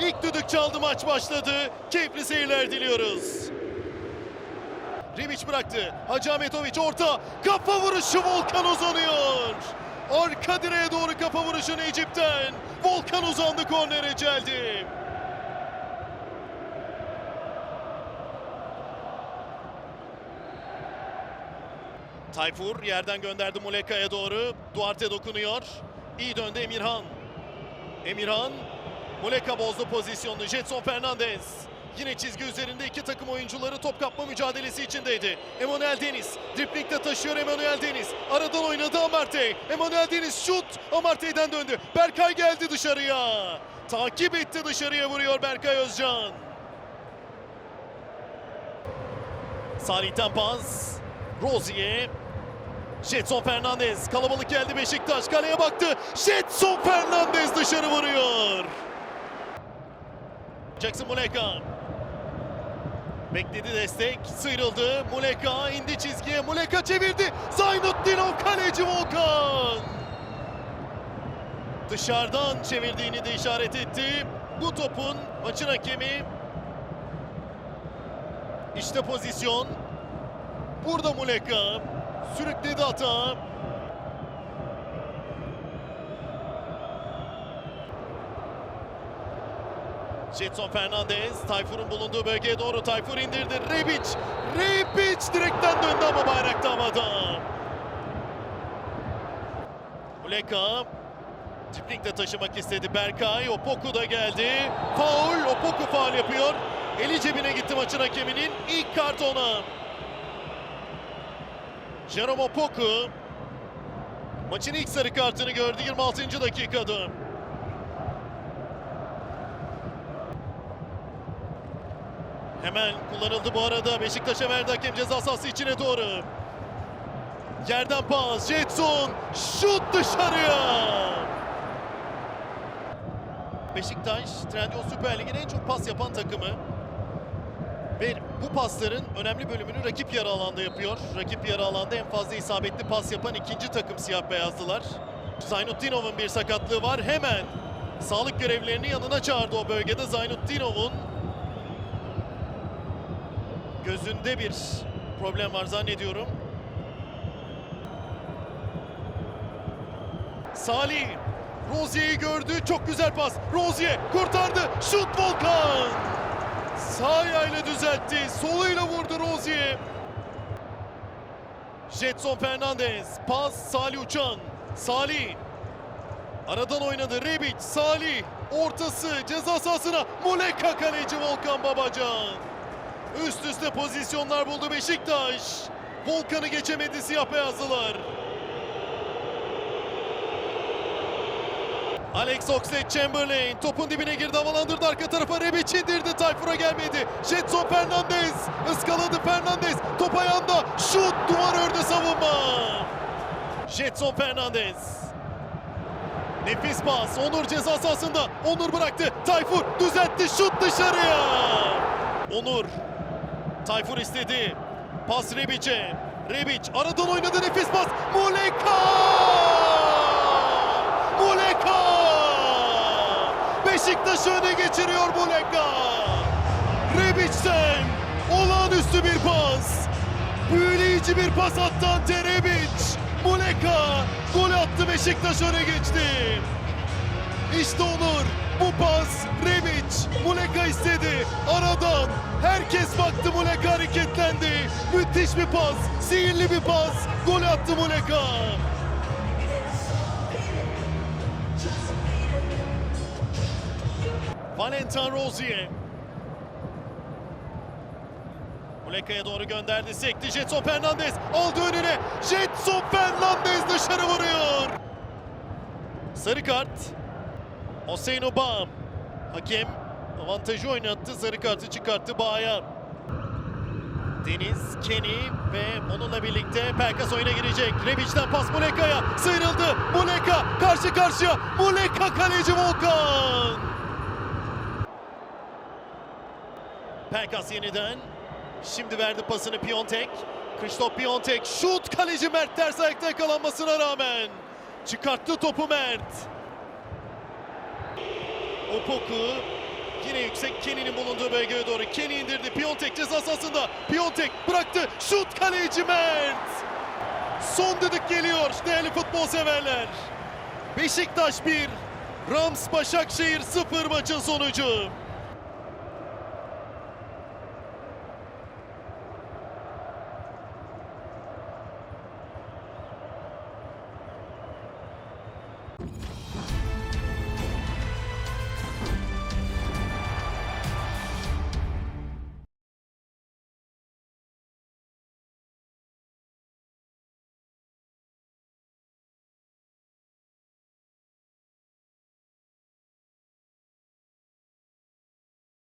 İlk düdük çaldı maç başladı. Keyifli seyirler diliyoruz. Ribic bıraktı. Hacı Ahmetoviç orta. Kafa vuruşu Volkan uzanıyor. Arka direğe doğru kafa vuruşu Necip'ten. Volkan uzandı kornere celdi. Tayfur yerden gönderdi Muleka'ya doğru. Duarte dokunuyor. İyi döndü Emirhan. Emirhan. Muleka bozdu pozisyonunu. Jetson Fernandez. Yine çizgi üzerinde iki takım oyuncuları top kapma mücadelesi içindeydi. Emanuel Deniz. Dripling'de taşıyor Emanuel Deniz. Aradan oynadı Amartey. Emanuel Deniz şut. Amartey'den döndü. Berkay geldi dışarıya. Takip etti dışarıya vuruyor Berkay Özcan. Salih'ten pas. Rozier. Jetson Fernandez. Kalabalık geldi Beşiktaş. Kaleye baktı. Jetson Fernandez dışarı vuruyor. Jackson Muleka. Bekledi destek. Sıyrıldı. Muleka indi çizgiye. Muleka çevirdi. Zaynutdinov kaleci Volkan. Dışarıdan çevirdiğini de işaret etti. Bu topun maçın hakemi. İşte pozisyon. Burada Muleka. Sürükledi hata. Jetson Fernandez Tayfur'un bulunduğu bölgeye doğru Tayfur indirdi. Rebic. Rebic direkten döndü ama bayrakta havada. Muleka Dripling'de taşımak istedi Berkay. Opoku da geldi. Faul. Opoku faul yapıyor. Eli cebine gitti maçın hakeminin. ilk kart ona. Jerome Opoku maçın ilk sarı kartını gördü 26. dakikada. Hemen kullanıldı bu arada. Beşiktaş'a verdi hakem ceza sahası içine doğru. Yerden pas. Jetson. Şut dışarıya. Beşiktaş Trendyol Süper Lig'in en çok pas yapan takımı. Ve bu pasların önemli bölümünü rakip yarı alanda yapıyor. Rakip yarı alanda en fazla isabetli pas yapan ikinci takım siyah beyazlılar. Zaynutdinov'un bir sakatlığı var. Hemen sağlık görevlilerini yanına çağırdı o bölgede. Zaynutdinov'un gözünde bir problem var zannediyorum. Salih Rozier'i gördü. Çok güzel pas. Rozier kurtardı. Şut Volkan. Sağ ayağıyla düzeltti. Soluyla vurdu Rozier. Jetson Fernandez. Pas Salih Uçan. Salih. Aradan oynadı Rebic. Salih. Ortası ceza sahasına. Muleka kaleci Volkan Babacan. Üst üste pozisyonlar buldu Beşiktaş. Volkan'ı geçemedi siyah beyazlılar. Alex Oxlade-Chamberlain topun dibine girdi havalandırdı arka tarafa Rebic indirdi Tayfur'a gelmedi. Jetson Fernandez ıskaladı Fernandez top ayağında şut duvar ördü savunma. Jetson Fernandez. Nefis pas Onur ceza sahasında Onur bıraktı Tayfur düzeltti şut dışarıya. Onur Tayfur istedi. Pas Rebic'e. Rebic aradan oynadı nefis pas. Muleka! Muleka! Beşiktaş öne geçiriyor Muleka. Rebic'ten olağanüstü bir pas. Büyüleyici bir pas attı Ante Rebic. Muleka gol attı Beşiktaş öne geçti. İşte Onur. Bu pas Rebic. Muleka istedi. Aradan herkes baktı Muleka hareketlendi. Müthiş bir pas. Sihirli bir pas. Gol attı Muleka. Valentin Rozier. Muleka'ya doğru gönderdi. Sekti Jetson Fernandez. Aldı önüne. Jetson Fernandez dışarı vuruyor. Sarı kart. Hüseyin Obam. Hakem avantajı oynattı. Sarı kartı çıkarttı Bağ'a. Deniz, Kenny ve onunla birlikte Pelkas oyuna girecek. Rebic'den pas Muleka'ya. Sıyrıldı. Muleka karşı karşıya. Muleka kaleci Volkan. Pelkas yeniden. Şimdi verdi pasını Piontek. Christoph Piontek şut kaleci Mert ters ayakta yakalanmasına rağmen. Çıkarttı topu Mert. Opoku yine yüksek Kenny'nin bulunduğu bölgeye doğru. Kenny indirdi. Piontek ceza sahasında. Piontek bıraktı. Şut kaleci Mert. Son düdük geliyor değerli futbol severler. Beşiktaş 1, Rams Başakşehir 0 maçın sonucu.